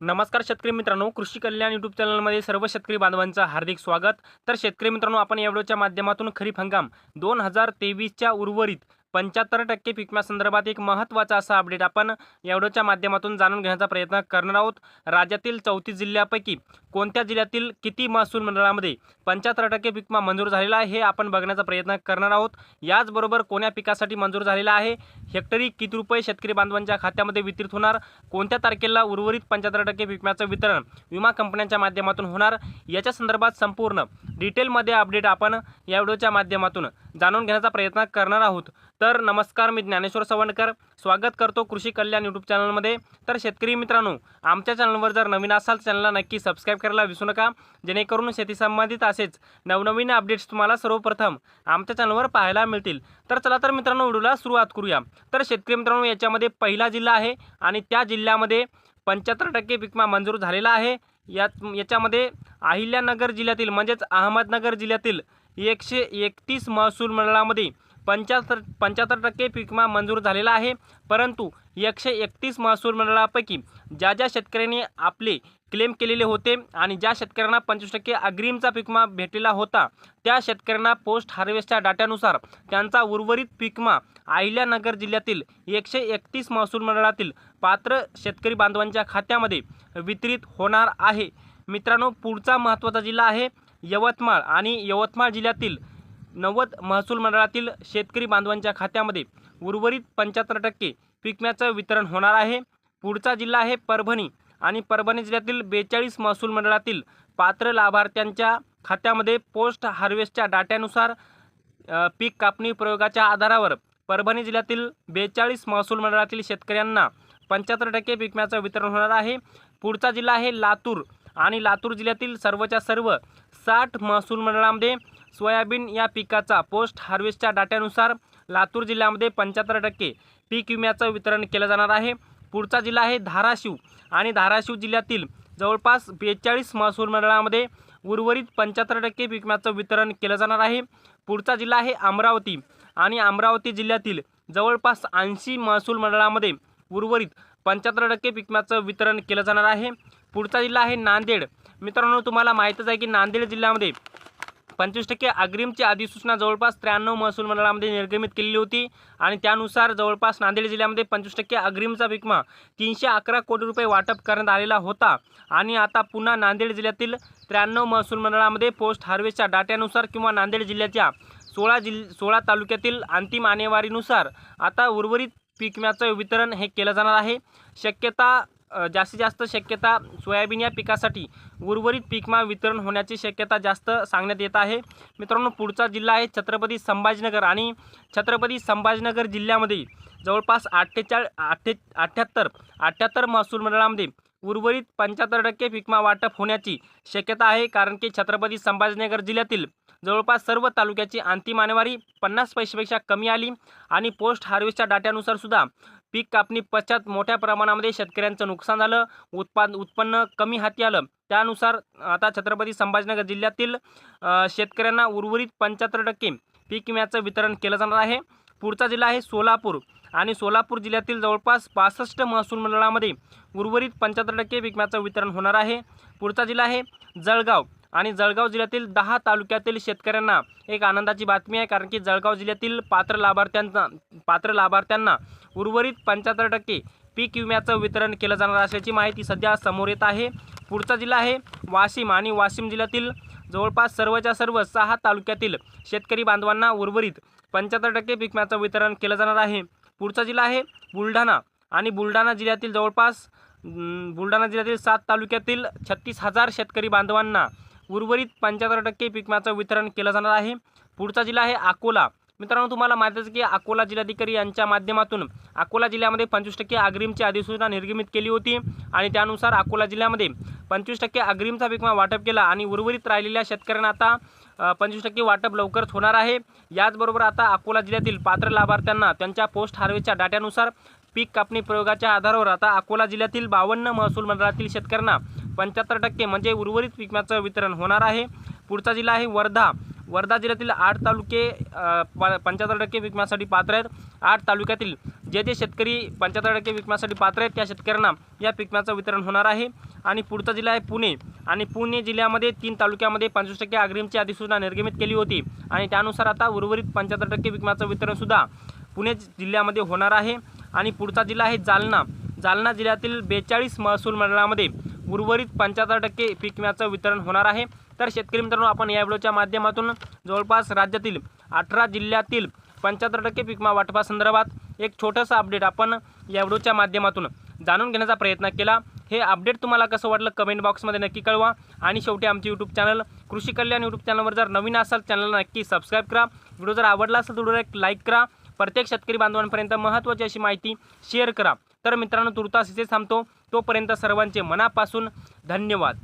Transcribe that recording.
नमस्कार शेतकरी मित्रांनो कृषी कल्याण यूट्यूब चॅनलमध्ये सर्व शेतकरी बांधवांचं हार्दिक स्वागत. तर शेतकरी मित्रांनो आपण या व्हिडिओच्या माध्यमातून खरीप हंगाम दोन हजार तेवीसच्या उर्वरित पंच्याहत्तर टक्के पिकण्यासंदर्भात एक महत्त्वाचा असा अपडेट आपण या माध्यमातून जाणून घेण्याचा प्रयत्न करणार आहोत. राज्यातील चौतीस जिल्ह्यापैकी कोणत्या जिल्ह्यातील किती महसूल मंडळामध्ये पंच्याहत्तर टक्के पिकमा मंजूर झालेला आहे हे आपण बघण्याचा प्रयत्न करणार आहोत. याचबरोबर कोण्या पिकासाठी मंजूर झालेला आहे? हेक्टरी किती रुपये शेतकरी बांधवांच्या खात्यामध्ये वितरित होणार? कोणत्या तारखेला उर्वरित पंच्याहत्तर टक्के विम्याचं वितरण विमा कंपन्यांच्या माध्यमातून होणार? याच्या संदर्भात संपूर्ण डिटेलमध्ये अपडेट आपण या व्हिडिओच्या माध्यमातून जाणून घेण्याचा प्रयत्न करणार आहोत. तर नमस्कार मी ज्ञानेश्वर सवणकर. स्वागत करतो कृषी कल्याण यूट्यूब चॅनलमध्ये तर शेतकरी मित्रांनो आमच्या चॅनलवर जर नवीन असाल चॅनलला नक्की सबस्क्राईब करायला विसरू नका. जेणेकरून शेती संबंधित असेच नवनवीन अपडेट्स तुम्हाला सर्वप्रथम आमच्या चॅनलवर पाहायला मिळतील. तर चला तर मित्रांनो व्हिडिओला सुरुवात करूया. तर शेतकरी मित्रांनो याच्यामध्ये पहिला जिल्हा आहे आणि त्या जिल्ह्यामध्ये पंच्याहत्तर टक्के पिकमा मंजूर झालेला आहे. यात याच्यामध्ये अहिल्यानगर जिल्ह्यातील म्हणजेच अहमदनगर जिल्ह्यातील एकशे एकतीस महसूल मंडळामध्ये पंच्याहत्तर पंच्याहत्तर टक्के पिकमा मंजूर झालेला आहे. परंतु एकशे एकतीस महसूल मंडळापैकी ज्या ज्या शेतकऱ्यांनी आपले क्लेम केलेले होते आणि ज्या शेतकऱ्यांना पंचवीस टक्के अग्रिमचा पिकमा भेटलेला होता त्या शेतकऱ्यांना पोस्ट हार्वेस्टच्या डाट्यानुसार त्यांचा उर्वरित पिकमा अहिल्यानगर जिल्ह्यातील एकशे एकतीस महसूल मंडळातील पात्र शेतकरी बांधवांच्या खात्यामध्ये वितरित होणार आहे. मित्रांनो पुढचा महत्त्वाचा जिल्हा आहे यवतमाळ आणि यवतमाळ जिल्ह्यातील नव्वद महसूल मंडळातील शेतकरी बांधवांच्या खात्यामध्ये उर्वरित पंच्याहत्तर टक्के पिकम्याचं वितरण होणार आहे. पुढचा जिल्हा आहे परभणी आणि परभणी जिल्ह्यातील बेचाळीस महसूल मंडळातील पात्र लाभार्थ्यांच्या खात्यामध्ये पोस्ट हार्वेस्टच्या डाट्यानुसार पीक कापणी प्रयोगाच्या आधारावर परभणी जिल्ह्यातील बेचाळीस महसूल मंडळातील शेतकऱ्यांना पंच्याहत्तर टक्के पिकम्याचं वितरण होणार आहे. पुढचा जिल्हा आहे लातूर आणि लातूर जिल्ह्यातील सर्वच्या सर्व साठ महसूल मंडळामध्ये सोयाबीन या पिकाचा पोस्ट हार्वेस्टच्या डाट्यानुसार लातूर जिल्ह्यामध्ये पंच्याहत्तर टक्के पीक विम्याचं वितरण केलं जाणार आहे. पुढचा जिल्हा आहे धाराशिव आणि धाराशिव जिल्ह्यातील जवळपास बेचाळीस महसूल मंडळामध्ये उर्वरित पंच्याहत्तर टक्के पीक विम्याचं वितरण केलं जाणार आहे. पुढचा जिल्हा आहे अमरावती आणि अमरावती जिल्ह्यातील जवळपास ऐंशी महसूल मंडळामध्ये उर्वरित पंच्याहत्तर टक्के पीक विम्याचं वितरण केलं जाणार आहे. पुढचा जिल्हा आहे नांदेड. मित्रांनो तुम्हाला माहीतच आहे की नांदेड जिल्ह्यामध्ये पंचवीस टक्के अग्रिमची अधिसूचना जवळपास त्र्याण्णव महसूल मंडळामध्ये निर्गमित केलेली होती आणि त्यानुसार जवळपास नांदेड जिल्ह्यामध्ये पंचवीस टक्के अग्रिमचा विकमा तीनशे अकरा कोटी रुपये वाटप करण्यात आलेला होता. आणि आता पुन्हा नांदेड जिल्ह्यातील त्र्याण्णव महसूल मंडळामध्ये पोस्ट हार्वेस्टच्या डाट्यानुसार किंवा नांदेड जिल्ह्याच्या सोळा जिल सोळा तालुक्यातील अंतिम आणेवारीनुसार आता उर्वरित पिकम्याचं वितरण हे केलं जाणार आहे. शक्यता जास्तीत जास्त शक्यता सोयाबीन या पिकासाठी उर्वरित पीकमा वितरण होण्याची शक्यता जास्त सांगण्यात येत आहे. मित्रांनो पुढचा जिल्हा आहे छत्रपती संभाजीनगर आणि छत्रपती संभाजीनगर जिल्ह्यामध्ये जवळपास अठ्ठेचाळ अठ्ठे अठ्ठ्याहत्तर अठ्ठ्याहत्तर महसूल मंडळामध्ये उर्वरित पंच्याहत्तर टक्के पिकमा वाटप होण्याची शक्यता आहे. कारण की छत्रपती संभाजीनगर जिल्ह्यातील जवळपास सर्व तालुक्याची अंतिम आणेवारी पन्नास पैशापेक्षा कमी आली आणि पोस्ट हार्वेस्टच्या डाट्यानुसार सुद्धा पीक कापणी पश्चात मोठ्या प्रमाणामध्ये शेतकऱ्यांचं नुकसान झालं. उत्पाद उत्पन्न कमी हाती आलं. त्यानुसार आता छत्रपती संभाजीनगर जिल्ह्यातील शेतकऱ्यांना उर्वरित पंच्याहत्तर टक्के पीक विम्याचं वितरण केलं जाणार आहे. पुढचा जिल्हा आहे सोलापूर आणि सोलापूर जिल्ह्यातील जवळपास पासष्ट महसूल मंडळामध्ये उर्वरित पंच्याहत्तर टक्के पीक विम्याचं वितरण होणार आहे. पुढचा जिल्हा आहे जळगाव. आणि जळगाव जिल्ह्यातील दहा तालुक्यातील शेतकऱ्यांना एक आनंदाची बातमी आहे कारण की जळगाव जिल्ह्यातील पात्र लाभार्थ्यांना पात्र लाभार्थ्यांना उर्वरित पंच्याहत्तर टक्के पीक विम्याचं वितरण केलं जाणार असल्याची माहिती सध्या समोर येत आहे. पुढचा जिल्हा आहे वाशिम आणि वाशिम जिल्ह्यातील जवळपास सर्वच्या सर्व सहा तालुक्यातील शेतकरी बांधवांना उर्वरित पंच्याहत्तर टक्के पीक विम्याचं वितरण केलं जाणार आहे. पुढचा जिल्हा आहे बुलढाणा आणि बुलढाणा जिल्ह्यातील जवळपास बुलढाणा जिल्ह्यातील सात तालुक्यातील छत्तीस हजार शेतकरी बांधवांना उर्वरित पंच्याहत्तर टक्के पिकमाचं वितरण केलं जाणार आहे. पुढचा जिल्हा आहे अकोला. मित्रांनो तुम्हाला माहितीच की अकोला जिल्हाधिकारी यांच्या माध्यमातून अकोला जिल्ह्यामध्ये पंचवीस टक्के अग्रिमची अधिसूचना निर्गमित केली होती आणि त्यानुसार अकोला जिल्ह्यामध्ये पंचवीस टक्के अग्रिमचा विकमा वाटप केला आणि उर्वरित राहिलेल्या शेतकऱ्यांना आता पंचवीस टक्के वाटप लवकरच होणार आहे. याचबरोबर आता अकोला जिल्ह्यातील पात्र लाभार्थ्यांना त्यांच्या पोस्ट हार्वेस्टच्या डाट्यानुसार पीक कापणी प्रयोगाच्या आधारावर आता अकोला जिल्ह्यातील बावन्न महसूल मंडळातील शेतकऱ्यांना पंच्याहत्तर टक्के म्हणजे उर्वरित पिकम्याचं वितरण होणार आहे. पुढचा जिल्हा आहे वर्धा. वर्धा जिल्ह्यातील आठ तालुके पंच्याहत्तर टक्के विकण्यासाठी पात्र आहेत. आठ तालुक्यातील जे जे शेतकरी पंच्याहत्तर टक्के विकण्यासाठी पात्र आहेत त्या शेतकऱ्यांना या पिकम्याचं वितरण होणार आहे. आणि पुढचा जिल्हा आहे पुणे. आणि पुणे जिल्ह्यामध्ये तीन तालुक्यामध्ये पंचवीस टक्के अग्रिमची अधिसूचना निर्गमित केली होती. आणि त्यानुसार आता उर्वरित पंच्याहत्तर टक्के विकण्याचं वितरणसुद्धा पुणे जिल्ह्यामध्ये होणार आहे. आणि पुढचा जिल्हा आहे जालना. जालना जिल्ह्यातील बेचाळीस महसूल मंडळामध्ये उर्वरित पंच्याहत्तर टक्के पीक विम्याचं वितरण होणार आहे. तर शेतकरी मित्रांनो आपण या व्हिडिओच्या माध्यमातून जवळपास राज्यातील अठरा जिल्ह्यातील पंच्याहत्तर टक्के पीक विमा वाटपासंदर्भात एक छोटंसं अपडेट आपण या व्हिडिओच्या माध्यमातून जाणून घेण्याचा प्रयत्न केला. हे अपडेट तुम्हाला कसं वाटलं कमेंट बॉक्समध्ये नक्की कळवा. आणि शेवटी आमचे यूट्यूब चॅनल कृषी कल्याण यूट्यूब चॅनलवर जर नवीन असाल चॅनलला नक्की सबस्क्राईब करा. व्हिडिओ जर आवडला असेल तर एक लाईक करा. प्रत्येक शेतकरी बांधवांपर्यंत महत्त्वाची अशी माहिती शेअर करा. तर मित्रांनो तुर्तास इथे थांबतो. तोपर्यंत सर्वांचे मनापासून धन्यवाद.